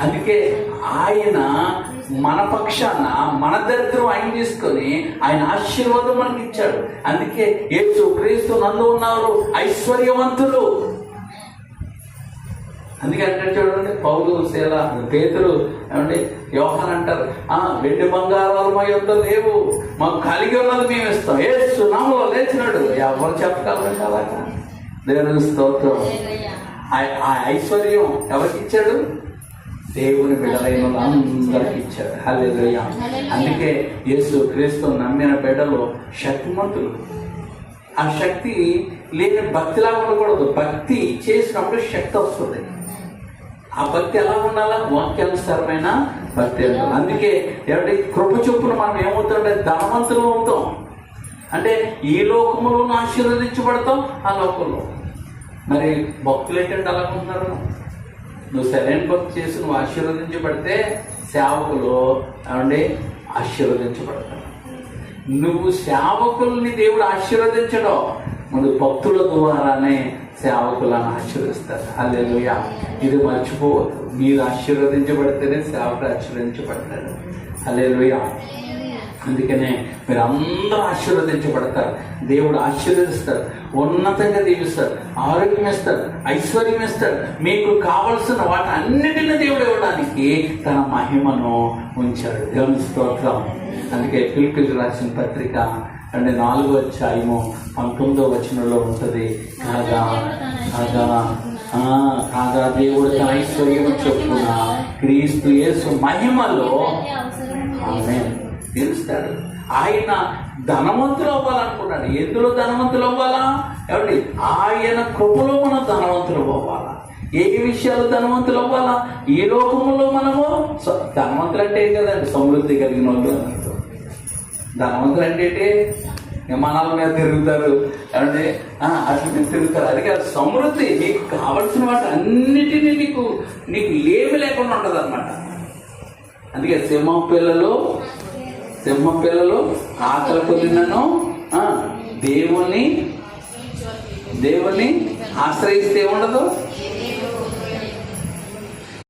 అందుకే ఆయన మన పక్షాన మన దరిద్రం ఆయన తీసుకొని ఆయన ఆశీర్వాదం మనకి ఇచ్చాడు అందుకే యేసు క్రీస్తు నందు ఉన్నారు ఐశ్వర్యవంతులు. అందుకే అంటే చూడండి పౌలు శీల పేతులు ఏమండి యోహాన్ అంటారు ఆ వెండి బంగారాలు మా యొక్క లేవు మాకు కలిగి ఉన్నది మేము ఇస్తాం ఏసు సునామలో లేచినాడు. ఎవరు చెప్పగలరు అలాగా? దేవుని స్తోత్రం. ఆ- ఐశ్వర్యం ఎవరికి ఇచ్చాడు దేవుని బిడ్డలైన అందరికి ఇచ్చాడు హల్లెలూయా. అందుకే యేసు క్రీస్తు నమ్మిన బిడ్డలు శక్తిమంతులు. ఆ శక్తి లేని భక్తిలా ఉండకూడదు. భక్తి చేసినప్పుడు శక్తి వస్తుంది. ఆ భక్తి ఎలా ఉండాలా? వాక్యానుసారమైన భక్తి. అందుకే ఎవరి కృప చొప్పున మనం ఏమవుతుంటే ధనవంతులు అవుతాం. అంటే ఈ లోకములో ఆశీర్వదించబడతాం ఆ లోకంలో. మరి భక్తులు ఏంటంటే అలా ఉంటున్నారు నువ్వు సరైన భక్తి చేసి నువ్వు ఆశీర్వదించబడితే సేవకులు ఏమండి? ఆశీర్వదించబడతారు. నువ్వు సేవకుల్ని దేవుడు ఆశీర్వదించడం ముందు భక్తుల ద్వారానే సేవకులను ఆశీర్వదిస్తారు. హల్లెలూయా. ఇది మర్చిపోవద్దు. మీరు ఆశీర్వదించబడితేనే సేవకులు ఆశీర్వదించబడతారు. హల్లెలూయా. అందుకనే మీరు అందరూ ఆశీర్వదించబడతారు. దేవుడు ఆశీర్వదిస్తాడు ఉన్నతంగా దీవిస్తాడు ఆరోగ్యం ఇస్తాడు ఐశ్వర్యం ఇస్తాడు మీకు కావలసిన వాటి అన్నిటిని దేవుడు ఇవ్వడానికి తన మహిమను ఉంచాడు. దేవుని స్తోత్రం. అందుకే పిలుపుకి రాసిన పత్రిక అంటే నాలుగో అధ్యాయము పంతొమ్మిదో వచనంలో ఉంటుంది. కాగా కాగా కాగా దేవుడు తన ఐశ్వర్యం చొప్పున క్రీస్తు యేసు మహిమలో ఆమె తెలుస్తాడు. ఆయన ధనవంతులు అవ్వాలనుకున్నాడు ఎందులో ధనవంతులు అవ్వాలా? ఏమండి? ఆయన కృపలో మనం ధనవంతులు అవ్వాలా? ఏ విషయాలు ధనవంతులు అవ్వాలా? ఈ లోకంలో మనము ధనవంతులు అంటే ఏం కదండి? సమృద్ధి కలిగిన వాళ్ళు ధనవంతులు అంటే విమానాల మీద తిరుగుతారు. అంటే అట్లా మీద తిరుగుతారు. అది కాదు సమృద్ధి నీకు కావలసిన వాటి అన్నిటినీ నీకు నీకు లేమి లేకుండా ఉంటుంది అనమాట అందుకే సింహం పిల్లలు సింహ పిల్లలు ఆకలి పొందినను దేవుణ్ణి దేవుణ్ణి ఆశ్రయిస్తే ఉండదు.